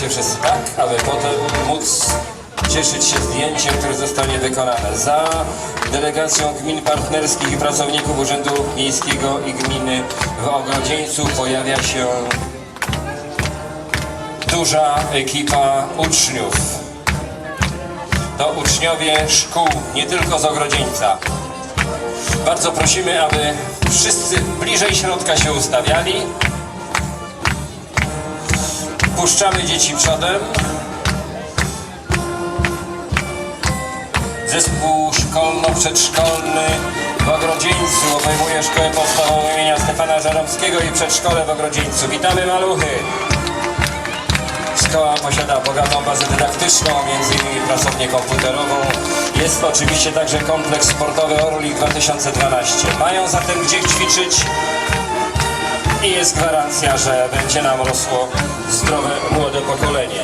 się wszyscy tak, aby potem móc cieszyć się zdjęciem, które zostanie wykonane. Za delegacją gmin partnerskich i pracowników Urzędu Miejskiego i Gminy w Ogrodzieńcu pojawia się duża ekipa uczniów. To uczniowie szkół, nie tylko z Ogrodzieńca. Bardzo prosimy, aby wszyscy bliżej środka się ustawiali. Puszczamy dzieci przodem. Zespół szkolno-przedszkolny w Ogrodzieńcu obejmuje szkołę podstawową imienia Stefana Żaromskiego i przedszkole w Ogrodzieńcu. Witamy maluchy! Szkoła posiada bogatą bazę dydaktyczną, m.in. pracownię komputerową. Jest oczywiście także kompleks sportowy Orlik 2012. Mają zatem gdzie ćwiczyć i jest gwarancja, że będzie nam rosło zdrowe, młode pokolenie.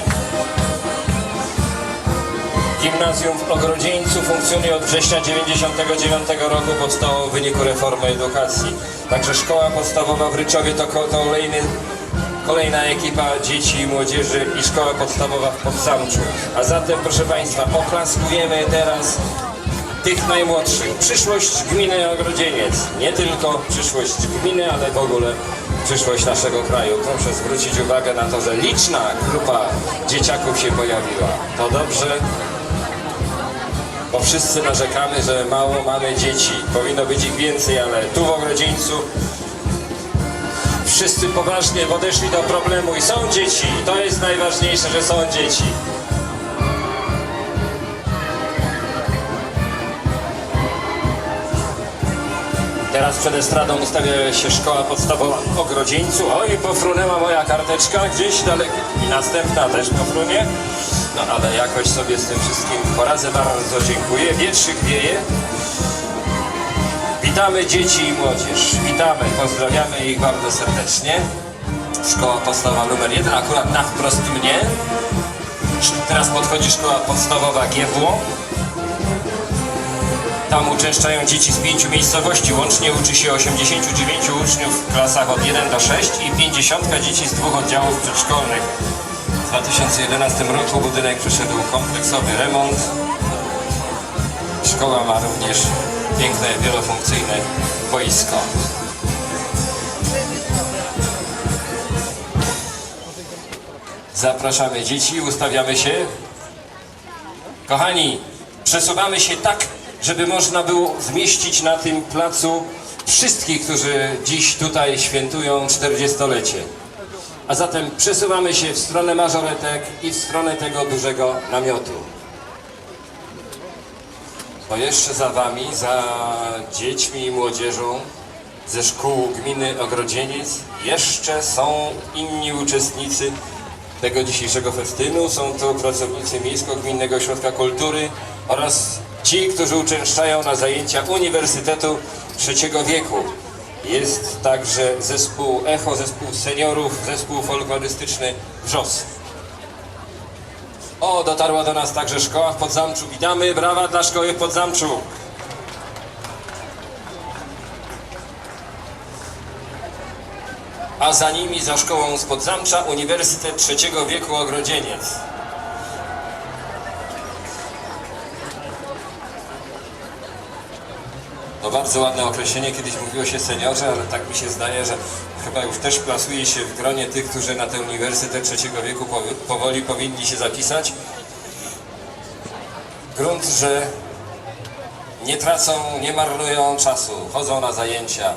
Gimnazjum w Ogrodzieńcu funkcjonuje od września 1999 roku, powstało w wyniku reformy edukacji. Także szkoła podstawowa w Ryczowie to ko- kolejny, kolejna ekipa dzieci i młodzieży i szkoła podstawowa w Podsamczu. A zatem, proszę Państwa, oklaskujemy teraz tych najmłodszych. Przyszłość gminy Ogrodzieniec. Nie tylko przyszłość gminy, ale w ogóle przyszłość naszego kraju. Proszę zwrócić uwagę na to, że liczna grupa dzieciaków się pojawiła. To dobrze, bo wszyscy narzekamy, że mało mamy dzieci. Powinno być ich więcej, ale tu w Ogrodzieńcu wszyscy poważnie podeszli do problemu i są dzieci. I to jest najważniejsze, że są dzieci. Teraz przed estradą ustawia się szkoła podstawowa w Ogrodzieńcu. Oj, pofrunęła moja karteczka gdzieś daleko. I następna też pofrunie. No ale jakoś sobie z tym wszystkim poradzę. Bardzo dziękuję. Wietrzyk wieje. Witamy dzieci i młodzież. Witamy, pozdrawiamy ich bardzo serdecznie. Szkoła podstawowa numer jeden, akurat na wprost mnie. Teraz podchodzi szkoła podstawowa Giewło. Tam uczęszczają dzieci z pięciu miejscowości. Łącznie uczy się 89 uczniów w klasach od 1 do 6 i 50 dzieci z dwóch oddziałów przedszkolnych. W 2011 roku budynek przeszedł kompleksowy remont. Szkoła ma również piękne, wielofunkcyjne boisko. Zapraszamy dzieci, ustawiamy się. Kochani, przesuwamy się tak, żeby można było zmieścić na tym placu wszystkich, którzy dziś tutaj świętują 40-lecie. A zatem przesuwamy się w stronę mażoretek i w stronę tego dużego namiotu. Bo jeszcze za wami, za dziećmi i młodzieżą ze szkół gminy Ogrodzieniec jeszcze są inni uczestnicy tego dzisiejszego festynu. Są to pracownicy Miejsko-Gminnego Ośrodka Kultury oraz ci, którzy uczęszczają na zajęcia Uniwersytetu Trzeciego Wieku. Jest także zespół Echo, zespół seniorów, zespół folklorystyczny Wrzos. O, dotarła do nas także szkoła w Podzamczu. Witamy, brawa dla szkoły w Podzamczu. A za nimi, za szkołą z Podzamcza, Uniwersytet Trzeciego Wieku Ogrodzieniec. To bardzo ładne określenie, kiedyś mówiło się seniorzy, ale tak mi się zdaje, że chyba już też plasuje się w gronie tych, którzy na ten Uniwersytet Trzeciego Wieku powoli powinni się zapisać. Grunt, że nie tracą, nie marnują czasu, chodzą na zajęcia,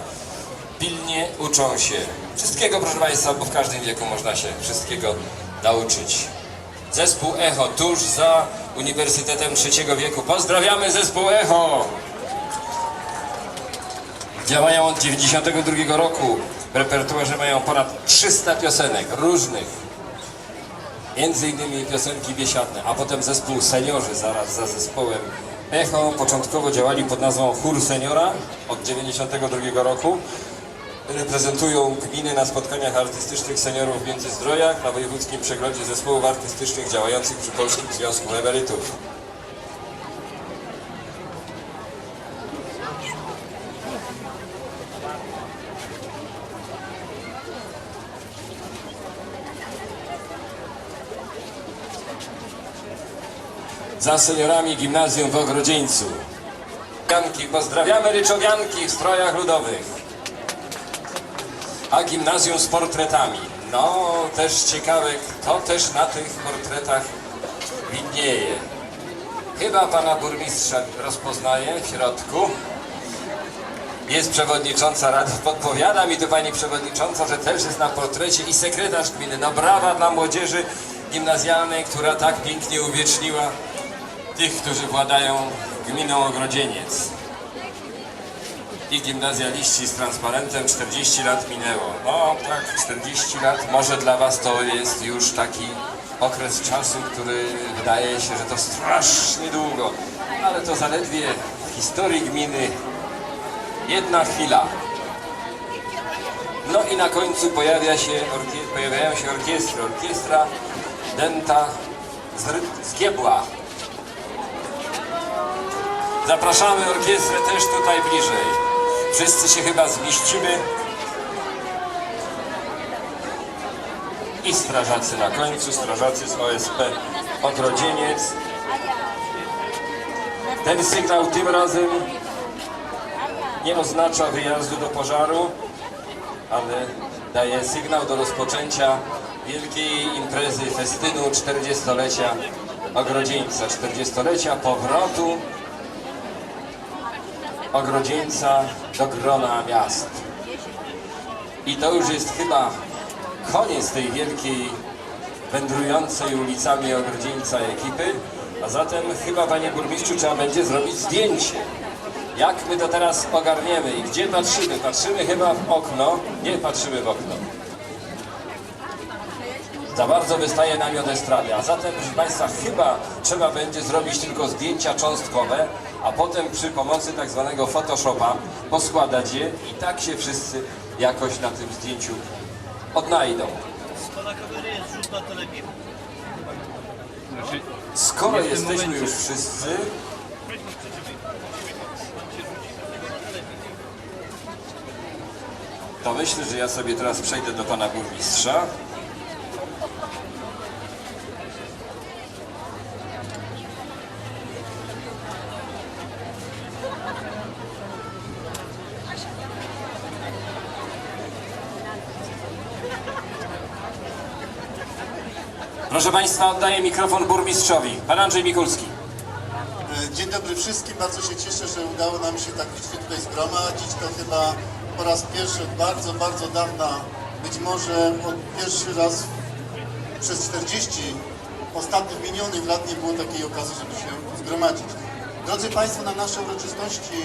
pilnie uczą się. Wszystkiego, proszę Państwa, bo w każdym wieku można się wszystkiego nauczyć. Zespół Echo tuż za Uniwersytetem Trzeciego Wieku. Pozdrawiamy zespół Echo! Działają od 92 roku. W repertuarze mają ponad 300 piosenek różnych. Między innymi piosenki biesiadne, a potem zespół seniorzy zaraz za zespołem Echo. Początkowo działali pod nazwą Chór Seniora od 92 roku. Reprezentują gminy na spotkaniach artystycznych seniorów w Międzyzdrojach na wojewódzkim przeglądzie zespołów artystycznych działających przy Polskim Związku Emerytów. Za seniorami gimnazjum w Ogrodzieńcu. Pozdrawiamy Ryczowianki w strojach ludowych. A gimnazjum z portretami. No, też ciekawe, kto też na tych portretach widnieje. Chyba pana burmistrza rozpoznaje w środku. Jest przewodnicząca rady. Podpowiada mi tu pani przewodnicząca, że też jest na portrecie i sekretarz gminy. No brawa dla młodzieży gimnazjalnej, która tak pięknie uwieczniła tych, którzy władają gminą Ogrodzieniec. I gimnazjaliści z transparentem 40 lat minęło. No tak, 40 lat. Może dla was to jest już taki okres czasu, który wydaje się, że to strasznie długo. Ale to zaledwie w historii gminy jedna chwila. No i na końcu pojawia się pojawiają się orkiestry. Orkiestra Denta z, Ry- z Giebła. Zapraszamy orkiestrę też tutaj bliżej. Wszyscy się chyba zmieścimy. I strażacy na końcu, strażacy z OSP Ogrodzieniec. Ten sygnał tym razem nie oznacza wyjazdu do pożaru, ale daje sygnał do rozpoczęcia wielkiej imprezy festynu 40-lecia Ogrodzieńca, 40-lecia powrotu Ogrodzieńca do grona miast. I to już jest chyba koniec tej wielkiej wędrującej ulicami Ogrodzieńca ekipy, a zatem chyba panie burmistrzu trzeba będzie zrobić zdjęcie. Jak my to teraz ogarniemy i gdzie patrzymy? Patrzymy chyba w okno. Nie patrzymy w okno. Za bardzo wystaje namiot estrady, a zatem, proszę Państwa, chyba trzeba będzie zrobić tylko zdjęcia cząstkowe, a potem przy pomocy tak zwanego Photoshopa poskładać je i tak się wszyscy jakoś na tym zdjęciu odnajdą. Skoro kamery jest żółta, to lepiej. Skoro jesteśmy już wszyscy, to myślę, że ja sobie teraz przejdę do Pana Burmistrza. Proszę Państwa, oddaję mikrofon burmistrzowi. Pan Andrzej Mikulski. E, Dzień dobry wszystkim. Bardzo się cieszę, że udało nam się tak licznie tutaj zgromadzić. To chyba po raz pierwszy od bardzo, bardzo dawna, być może od pierwszy raz przez 40 ostatnich minionych lat nie było takiej okazji, żeby się zgromadzić. Drodzy Państwo, na nasze uroczystości,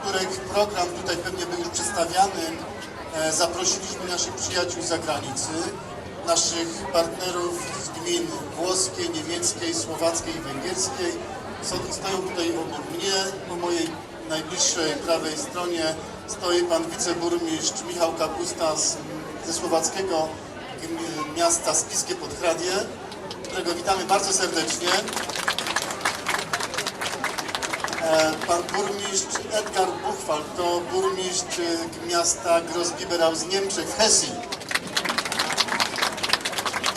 których program tutaj pewnie był już przedstawiany, e, zaprosiliśmy naszych przyjaciół z zagranicy, naszych partnerów gmin włoskiej, niemieckiej, słowackiej i węgierskiej. Są- Stoją tutaj obok mnie, po mojej najbliższej prawej stronie stoi pan wiceburmistrz Michał Kapusta z, ze słowackiego miasta Spiskie Podhradie, którego witamy bardzo serdecznie. E, Pan burmistrz Edgar Buchwald to burmistrz e, miasta Grossbiberau z Niemczech Hesji.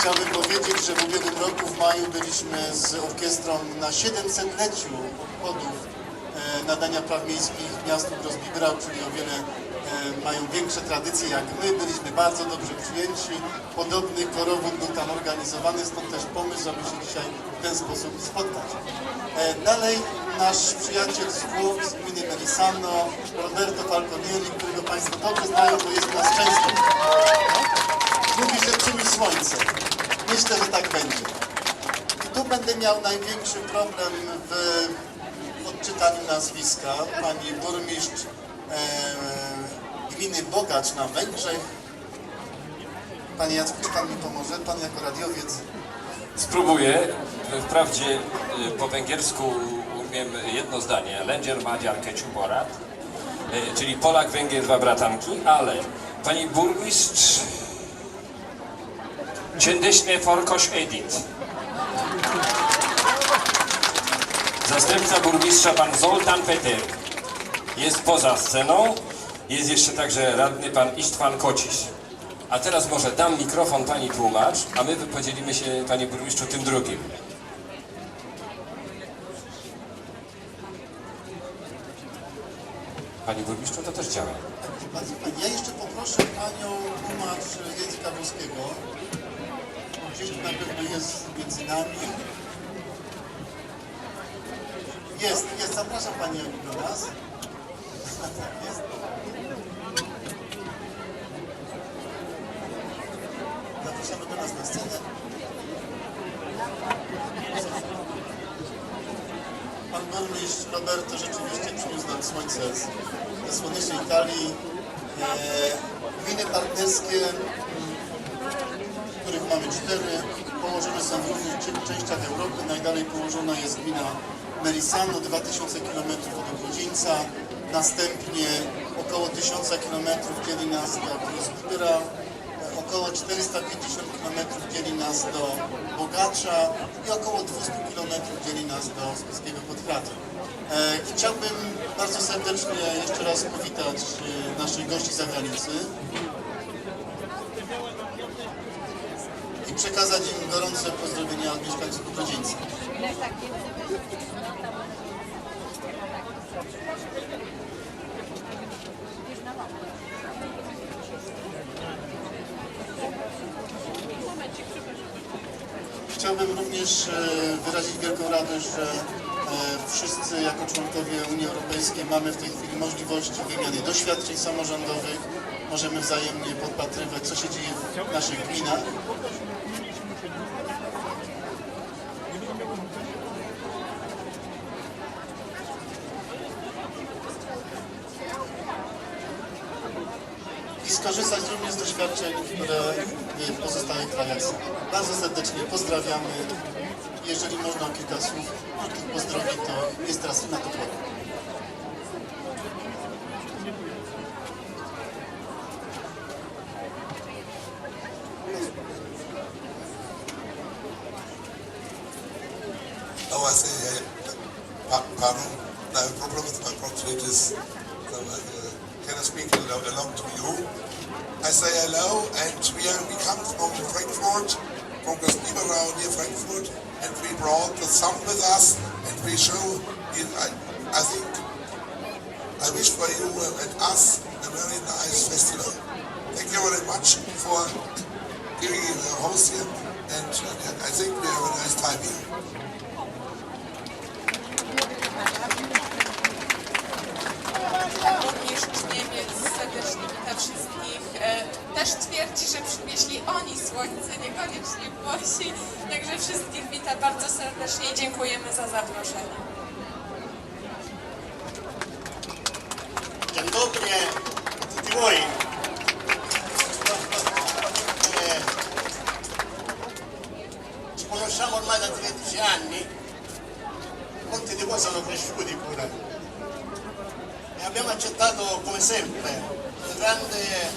Chciałbym powiedzieć, że w ubiegłym roku w maju byliśmy z orkiestrą na 700-leciu obchodów e, nadania praw miejskich miastu Grossbiberau, czyli o wiele e, mają większe tradycje jak my. Byliśmy bardzo dobrze przyjęci. Podobny korowód był tam organizowany, stąd też pomysł, żeby się dzisiaj w ten sposób spotkać. E, Dalej nasz przyjaciel z Włoch, z gminy Melisano, Roberto Falconieri, którego Państwo dobrze znają, bo jest u nas często. Mówi, że czyni słońce. Myślę, że tak będzie. I tu będę miał największy problem w odczytaniu nazwiska. Pani burmistrz e, gminy Bogacz na Węgrzech. Panie Jacku, czy Pan mi pomoże? Pan jako radiowiec. Spróbuję. Wprawdzie y, po węgiersku umiem jedno zdanie. Lędzier Madziar Keciu Borat, y, czyli Polak, Węgier, dwa bratanki, ale pani burmistrz Çindiş Forkoş Edit. Zastępca burmistrza pan Zoltan Peter jest poza sceną. Jest jeszcze także radny pan Istvan Kociś. A teraz może dam mikrofon pani tłumacz, a my podzielimy się, panie burmistrzu, tym drugim. Panie burmistrzu, to też działa. Ja jeszcze poproszę panią tłumacz języka włoskiego. Gdzieś na pewno jest między nami. Jest, jest. Zapraszam pani Joni do nas. Jest. Zapraszamy do nas na scenę. Pan burmistrz Roberto rzeczywiście przyniósł nam słońce z, ze słonecznej Italii. E, gminy partnerskie, których mamy cztery, położone są w różnych częściach Europy. Najdalej położona jest gmina Merisano, 2000 km od Ogrodzieńca. Następnie około 1000 km dzieli nas do Grossbibera. Około 450 km dzieli nas do Bogacza i około 200 km dzieli nas do Spiskiego Podkratu. E, Chciałbym bardzo serdecznie jeszcze raz powitać e, naszych gości z zagranicy i przekazać im gorące pozdrowienia od mieszkańców Ogrodzieńca. Chciałbym również e, wyrazić wielką radość, że e, wszyscy jako członkowie Unii Europejskiej mamy w tej chwili możliwość wymiany doświadczeń samorządowych. Możemy wzajemnie podpatrywać, co się dzieje w naszych gminach. i skorzystać również z doświadczeń, które w pozostałych krajach są. Bardzo serdecznie pozdrawiamy. Jeżeli można kilka słów, krótkich pozdrowień, to jest teraz na to from Gospiba around near Frankfurt, and we brought the sun with us, and we show, you, I, I think, I wish for you and us a very nice festival. Thank you very much for giving the host here, and I think we have a nice time here. Burmistrz Niemiec serdecznie wita wszystkich. E, Też twierdzi, że przywieźli oni słońce, niekoniecznie Włosi. Także wszystkich wita bardzo serdecznie i dziękujemy za zaproszenie. Grande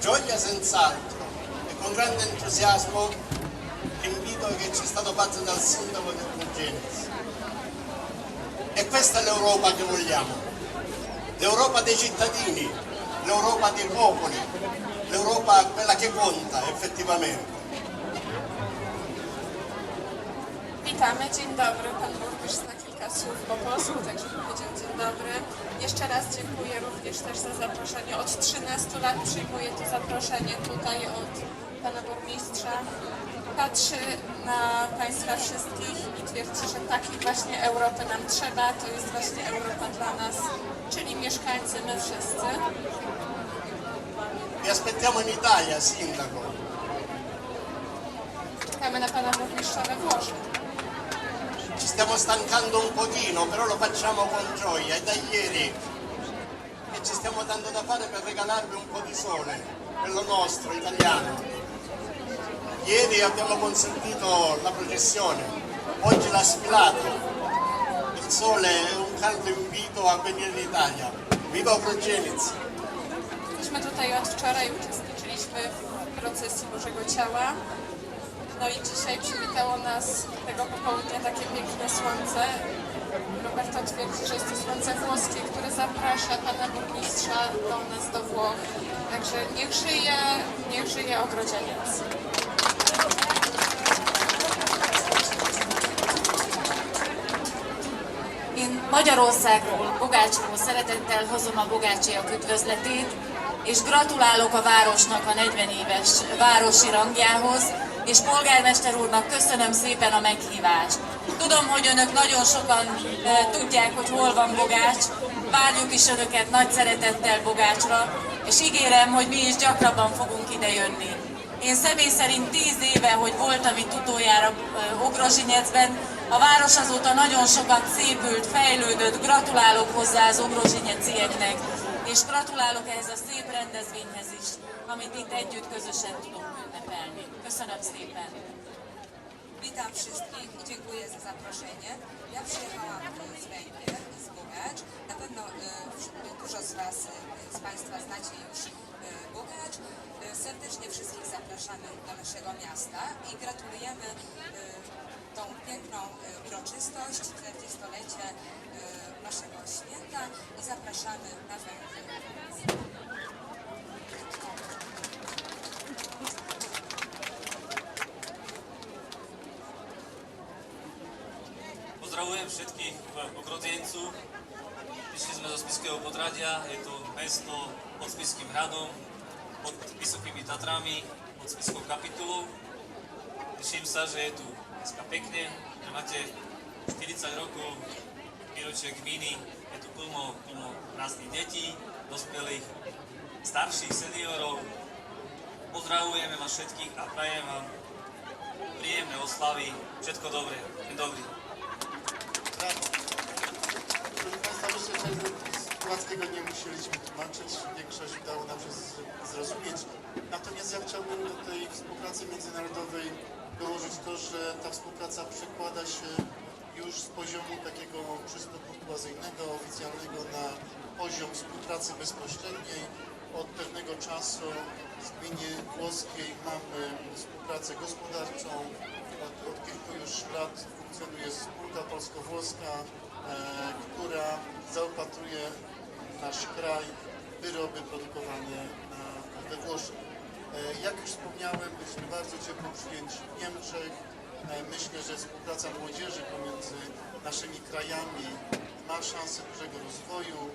gioia senz'altro e con grande entusiasmo l'invito che ci è stato fatto dal sindaco di Urgenza. E questa è l'Europa che vogliamo l'Europa dei cittadini, l'Europa dei popoli, l'Europa quella che conta effettivamente. Witamy, dzień dobry. Pan burmistrz zna kilka słów po powiedział dzień dobry. Jeszcze raz dziękuję również też za zaproszenie. Od 13 lat przyjmuję to zaproszenie tutaj od pana burmistrza. Patrzy na Państwa wszystkich i twierdzi, że takiej właśnie Europy nam trzeba. To jest właśnie Europa dla nas, czyli mieszkańcy, my wszyscy. Vi aspettiamo in Italia, Sindaco. Czekamy na pana burmistrza we Włoszech. Ci stiamo stancando un pochino, però lo facciamo con gioia. È da ieri che ci stiamo dando da fare per regalarvi un po' di sole, quello nostro, italiano. Ieri abbiamo consentito la processione, oggi la sfilata. Il sole è un caldo invito a venire in Italia. Viva Progeniz! Myśmy tutaj od wczoraj uczestniczyliśmy w procesji Bożego Ciała. No i dzisiaj przywitało nas tego popołudnia takie piękne słońce. Roberto twierdzi, że jest to słońce włoskie, które zaprasza pana burmistrza do nas, do Włoch. Także niech żyje, niech żyje ogrodzieniec. My Magyarországról, Bogácsról szeretettel hozom a Bogácsiak üdvözletét, és gratulálok a városnak a 40 éves városi rangjához, és polgármester úrnak köszönöm szépen a meghívást. Tudom, hogy önök nagyon sokan e, tudják, hogy hol van Bogács, várjuk is önöket nagy szeretettel Bogácsra, és ígérem, hogy mi is gyakrabban fogunk ide jönni. Én személy szerint tíz éve, hogy voltam itt utoljára ö, Ogrozsinyecben, a város azóta nagyon sokat szépült, fejlődött, gratulálok hozzá az Ogrozsinyecieknek, és gratulálok ehhez a szép rendezvényhez is, amit itt együtt közösen tudunk ünnepelni. Köszönöm szépen! Witam wszystkich i dziękuję za zaproszenie. Ja przyjechałam z Węgier, z Bogacz. Na pewno dużo z Was, z Państwa znacie już Bogacz. Serdecznie wszystkich zapraszamy do naszego miasta i gratulujemy tą piękną uroczystość, 40-lecie e, naszego święta i zapraszamy na Węgry. Pozdravujem všetkých ogrodzeńców. Prišli sme zo Spiského podradia, je to mesto pod Spiským hradom, pod Vysokými Tatrami, pod Spiskou kapitulou. Teším sa, že je tu pekne, že máte 40 rokov, výročie gminy, je tu plno, plno krásnych detí, dospelých, starších, seniorov. Pozdravujeme vás všetkých a prajem vám príjemné oslavy, všetko dobré, deň dobrý. Brawo. Płackiego nie musieliśmy tłumaczyć. Większość udało nam się zrozumieć. Natomiast ja chciałbym do tej współpracy międzynarodowej dołożyć to, że ta współpraca przekłada się już z poziomu takiego czysto kurtuazyjnego, oficjalnego na poziom współpracy bezpośredniej. Od pewnego czasu w gminie włoskiej mamy współpracę gospodarczą. Od, od kilku już lat funkcjonuje spółka polsko-włoska, e, która zaopatruje nasz kraj wyroby produkowane na, we Włoszech. E, jak już wspomniałem, byliśmy bardzo ciepło przyjęci w Niemczech. E, myślę, że współpraca młodzieży pomiędzy naszymi krajami ma szansę dużego rozwoju. E,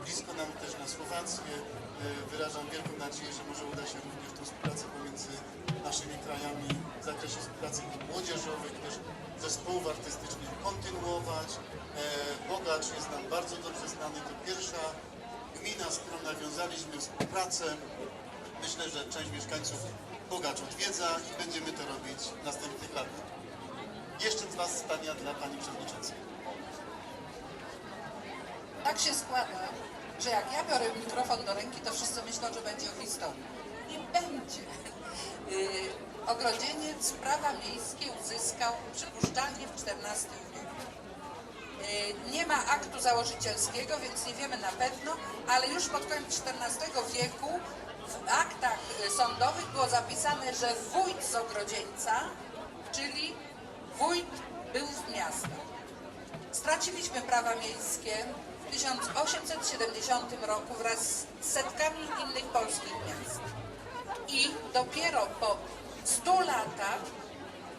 blisko nam też na Słowację. E, wyrażam wielką nadzieję, że może uda się również tę współpracę pomiędzy naszymi krajami w zakresie współpracy młodzieżowej, też zespołów artystycznych kontynuować. Bogacz jest nam bardzo dobrze znany. To pierwsza gmina, z którą nawiązaliśmy współpracę. Myślę, że część mieszkańców Bogacz odwiedza i będziemy to robić w następnych latach. Jeszcze dwa zdania dla Pani Przewodniczącej. Tak się składa, że jak ja biorę mikrofon do ręki, to wszyscy myślą, że będzie o historii. Nie będzie. Yy, Ogrodzieniec prawa miejskie uzyskał przypuszczalnie w XIV wieku. Yy, Nie ma aktu założycielskiego, więc nie wiemy na pewno, ale już pod koniec XIV wieku w aktach sądowych było zapisane, że wójt z Ogrodzieńca, czyli wójt był w miastach. Straciliśmy prawa miejskie w 1870 roku wraz z setkami innych polskich miast. I dopiero po 100 latach,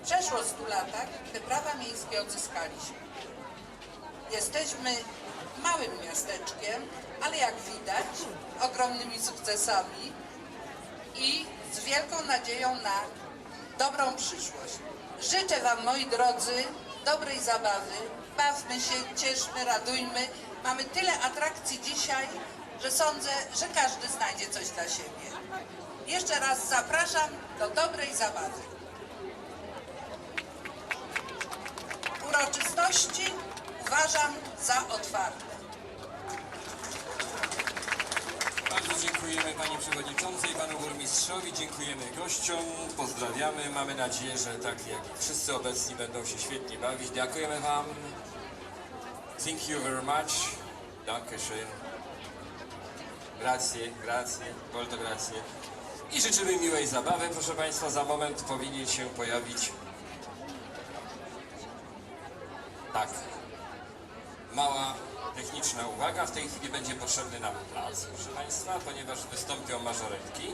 przeszło 100 latach, te prawa miejskie odzyskaliśmy. Jesteśmy małym miasteczkiem, ale jak widać, ogromnymi sukcesami i z wielką nadzieją na dobrą przyszłość. Życzę Wam, moi drodzy, dobrej zabawy. Bawmy się, cieszmy, radujmy. Mamy tyle atrakcji dzisiaj, że sądzę, że każdy znajdzie coś dla siebie. Jeszcze raz zapraszam do dobrej zabawy. Uroczystości uważam za otwarte. Bardzo dziękujemy Pani Przewodniczącej, Panu Burmistrzowi, dziękujemy gościom, pozdrawiamy. Mamy nadzieję, że tak jak wszyscy obecni będą się świetnie bawić. Dziękujemy Wam. Thank you very much. Dankeschön. Grazie, grazie, molto grazie. I życzymy miłej zabawy. Proszę Państwa, za moment powinien się pojawić... Tak. Mała techniczna uwaga. W tej chwili będzie potrzebny nam plac, proszę Państwa, ponieważ wystąpią mażoretki.